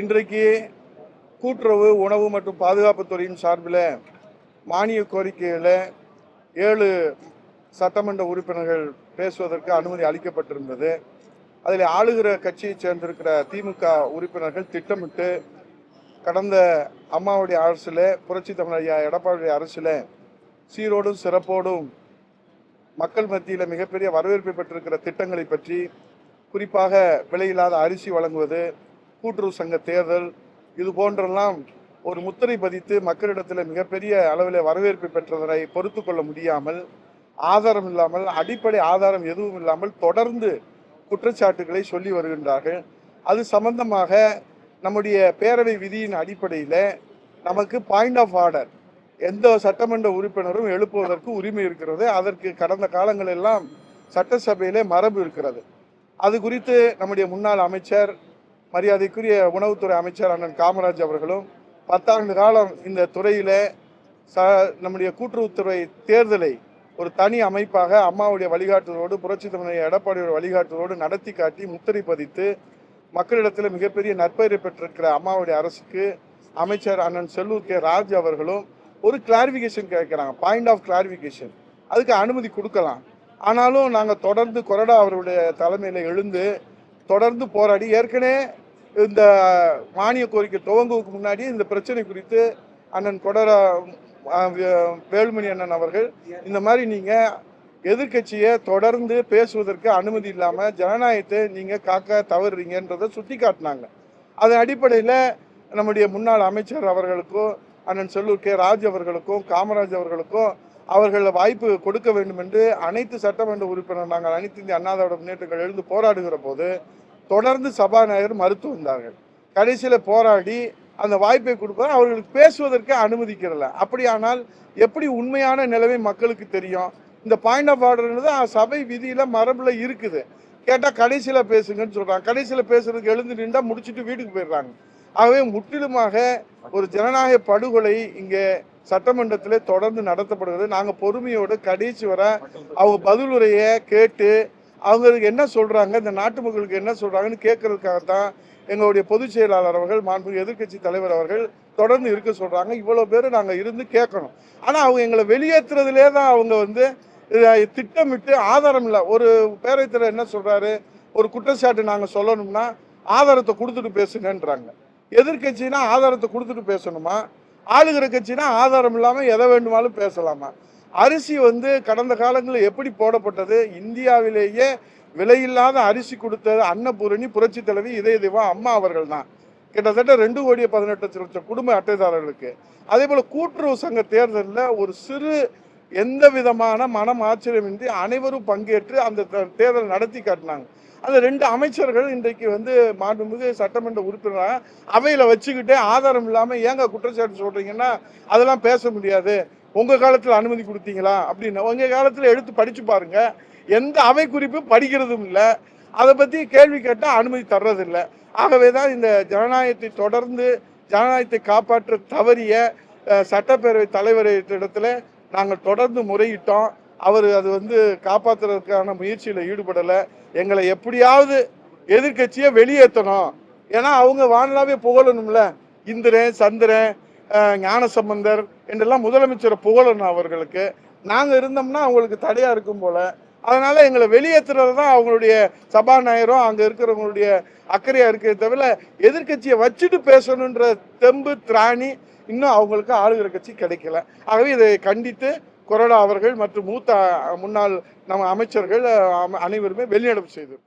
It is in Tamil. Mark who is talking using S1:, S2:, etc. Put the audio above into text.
S1: இன்றைக்கு கூட்டுறவு உணவு மற்றும் பாதுகாப்பு துறையின் சார்பில் மானிய கோரிக்கையில் ஏழு சட்டமன்ற உறுப்பினர்கள் பேசுவதற்கு அனுமதி அளிக்கப்பட்டிருந்தது. அதில் ஆளுகிற கட்சியை சேர்ந்திருக்கிற திமுக உறுப்பினர்கள் திட்டமிட்டு கடந்த அம்மாவுடைய அரசில் புரட்சி தமிழ் ஐயா எடப்பாடி அரசில் சீரோடும் சிறப்போடும் மக்கள் மத்தியில் மிகப்பெரிய வரவேற்பை பெற்றிருக்கிற திட்டங்களை பற்றி குறிப்பாக விலையில்லாத அரிசி வழங்குவது கூட்டுறவு சங்க தேர்தல் இது போன்றெல்லாம் ஒரு முத்திரை பதித்து மக்களிடத்தில் மிகப்பெரிய அளவில் வரவேற்பு பெற்றதனை பொறுத்து கொள்ள முடியாமல் ஆதாரம் இல்லாமல் அடிப்படை ஆதாரம் எதுவும் இல்லாமல் தொடர்ந்து குற்றச்சாட்டுகளை சொல்லி வருகின்றார்கள். அது சம்பந்தமாக நம்முடைய பேரவை விதியின் அடிப்படையில் நமக்கு பாயிண்ட் ஆஃப் ஆர்டர் எந்த சட்டமன்ற உறுப்பினரும் எழுப்புவதற்கு உரிமை இருக்கிறது. அதற்கு கடந்த காலங்களெல்லாம் சட்டசபையிலே மரபு இருக்கிறது. அது குறித்து நம்முடைய முன்னாள் அமைச்சர் மரியாதைக்குரிய உணவுத்துறை அமைச்சர் அண்ணன் காமராஜ் அவர்களும் பத்தாண்டு காலம் இந்த துறையில் ச நம்முடைய கூட்டுறவுத்துறை தேர்தலை ஒரு தனி அமைப்பாக அம்மாவுடைய வழிகாட்டுதலோடு புரட்சி தமிழக எடப்பாடியோட வழிகாட்டுதலோடு நடத்தி காட்டி முத்திரை பதித்து மக்களிடத்தில் மிகப்பெரிய நற்பெயரை பெற்றிருக்கிற அம்மாவுடைய அரசுக்கு அமைச்சர் அண்ணன் செல்லூர் கே. ராஜ் அவர்களும் ஒரு கிளாரிஃபிகேஷன் கேட்குறாங்க பாயிண்ட் ஆஃப் கிளாரிஃபிகேஷன் அதுக்கு அனுமதி கொடுக்கலாம். ஆனாலும் நாங்கள் தொடர்ந்து கொறடா அவருடைய தலைமையில் எழுந்து தொடர்ந்து போராடி ஏற்கனவே இந்த மானிய கோரிக்கை துவங்குவதுக்கு முன்னாடி இந்த பிரச்சனை குறித்து அண்ணன் கொடர வே- வேலுமணி அண்ணன் அவர்கள் இந்த மாதிரி நீங்கள் எதிர்க்கட்சியை தொடர்ந்து பேசுவதற்கு அனுமதி இல்லாமல் ஜனநாயகத்தை நீங்கள் காக்க தவறுறீங்கன்றதை சுட்டி காட்டினாங்க அதன் அடிப்படையில் நம்முடைய முன்னாள் அமைச்சர் அவர்களுக்கும் அண்ணன் செல்லூர் கே. ராஜ் அவர்களுக்கும் காமராஜ் அவர்களுக்கும் அவர்கள் வாய்ப்பு கொடுக்க வேண்டும் என்று அனைத்து சட்டமன்ற உறுப்பினர் நாங்கள் அனைத்து இந்திய அண்ணா திராவிட முன்னேற்றங்கள் எழுந்து போராடுகிற போது தொடர்ந்து சபாநாயகர் மறுத்து வந்தார்கள். கடைசியில் போராடி அந்த வாய்ப்பை கொடுப்பது அவர்களுக்கு பேசுவதற்கு அனுமதிக்கிறல அப்படியானால் எப்படி உண்மையான நிலைமை மக்களுக்கு தெரியும்? இந்த பாயிண்ட் ஆஃப் ஆர்டர்ன்றது சபை விதியில் மரபுல இருக்குது. கேட்டால் கடைசியில் பேசுங்கன்னு சொல்கிறாங்க கடைசியில் பேசுறதுக்கு எழுந்து நின்றா முடிச்சுட்டு வீட்டுக்கு போயிடுறாங்க. ஆகவே முற்றிலுமாக ஒரு ஜனநாயக படுகொலை இங்கே சட்டமன்றத்தில் தொடர்ந்து நடத்தப்படுகிறது. நாங்கள் பொறுமையோடு கடைசி வர அவங்க பதிலுரையை கேட்டு அவங்களுக்கு என்ன சொல்கிறாங்க இந்த நாட்டு மக்களுக்கு என்ன சொல்கிறாங்கன்னு கேட்கறதுக்காகத்தான் எங்களுடைய பொதுச் செயலாளர் அவர்கள் மாண்புமிகு எதிர்க்கட்சி தலைவர் அவர்கள் தொடர்ந்து இருக்க சொல்கிறாங்க இவ்வளோ பேர் நாங்கள் இருந்து கேட்கணும். ஆனால் அவங்க எங்களை வெளியேற்றுறதுலே தான் அவங்க வந்து திட்டமிட்டு ஆதாரம் இல்லை. ஒரு பேரத்தில் என்ன சொல்கிறாரு ஒரு குற்றச்சாட்டு நாங்கள் சொல்லணும்னா ஆதாரத்தை கொடுத்துட்டு பேசுங்கன்றாங்க. எதிர்க்கட்சினா ஆதாரத்தை கொடுத்துட்டு பேசணுமா? ஆளுகிற கட்சினா ஆதாரம் இல்லாமல் எதை வேண்டுமாலும் பேசலாமா? அரிசி வந்து கடந்த காலங்களில் எப்படி போடப்பட்டது? இந்தியாவிலேயே விலையில்லாத அரிசி கொடுத்தது அன்னபூரணி புரட்சி தலைவி இதய தெய்வம் அம்மா அவர்கள் தான் கிட்டத்தட்ட ரெண்டு கோடியே பதினெட்டு லட்சம் குடும்ப அட்டைதாரர்களுக்கு. அதே போல் கூட்டுறவு சங்க தேர்தலில் ஒரு சிறு எந்த விதமான மனம் ஆச்சரியமின்றி அனைவரும் பங்கேற்று அந்த தேர்தல் நடத்தி காட்டினாங்க. அந்த ரெண்டு அமைச்சர்கள் இன்றைக்கு வந்து மாண்புமிகு சட்டமன்ற உறுப்பினராக அவையில் வச்சுக்கிட்டே ஆதாரம் இல்லாமல் ஏங்க குற்றச்சாட்டு சொல்கிறீங்கன்னா அதெல்லாம் பேச முடியாது. உங்கள் காலத்தில் அனுமதி கொடுத்தீங்களா? அப்படின்னு. உங்கள் காலத்தில் எடுத்து படித்து பாருங்கள் எந்த அவை குறிப்பும் படிக்கிறதும் இல்லை. அதை பற்றி கேள்வி கேட்டால் அனுமதி தர்றதில்லை. ஆகவே தான் இந்த ஜனநாயகத்தை தொடர்ந்து ஜனநாயகத்தை காப்பாற்ற தவறிய சட்டப்பேரவை தலைவர் இடத்துல நாங்கள் தொடர்ந்து முறையிட்டோம். அவர் அது வந்து காப்பாற்றுறதுக்கான முயற்சியில் ஈடுபடலை. எங்களை எப்படியாவது எதிர்க்கட்சியை வெளியேற்றணும். ஏன்னா அவங்க வானலாவே புகழணும்ல. இந்திரன் சந்திரன் ஞானசம்பந்தர் என்றெல்லாம் முதலமைச்சரை புகழணும் அவர்களுக்கு. நாங்கள் இருந்தோம்னா அவங்களுக்கு தடையாக இருக்கும் போல. அதனால எங்களை வெளியேற்றுறது தான் அவங்களுடைய சபாநாயகரும் அங்கே இருக்கிறவங்களுடைய அக்கறையாக இருக்கிறத தவிர எதிர்க்கட்சியை வச்சுட்டு பேசணுன்ற தெம்பு திராணி இன்னும் அவங்களுக்கு ஆளுகிற கட்சி கிடைக்கல. ஆகவே இதை கண்டித்து கொறடா அவர்கள் மற்றும் மூத்த முன்னாள் நம்ம அமைச்சர்கள் அனைவருமே வெளிநடப்பு செய்தோம்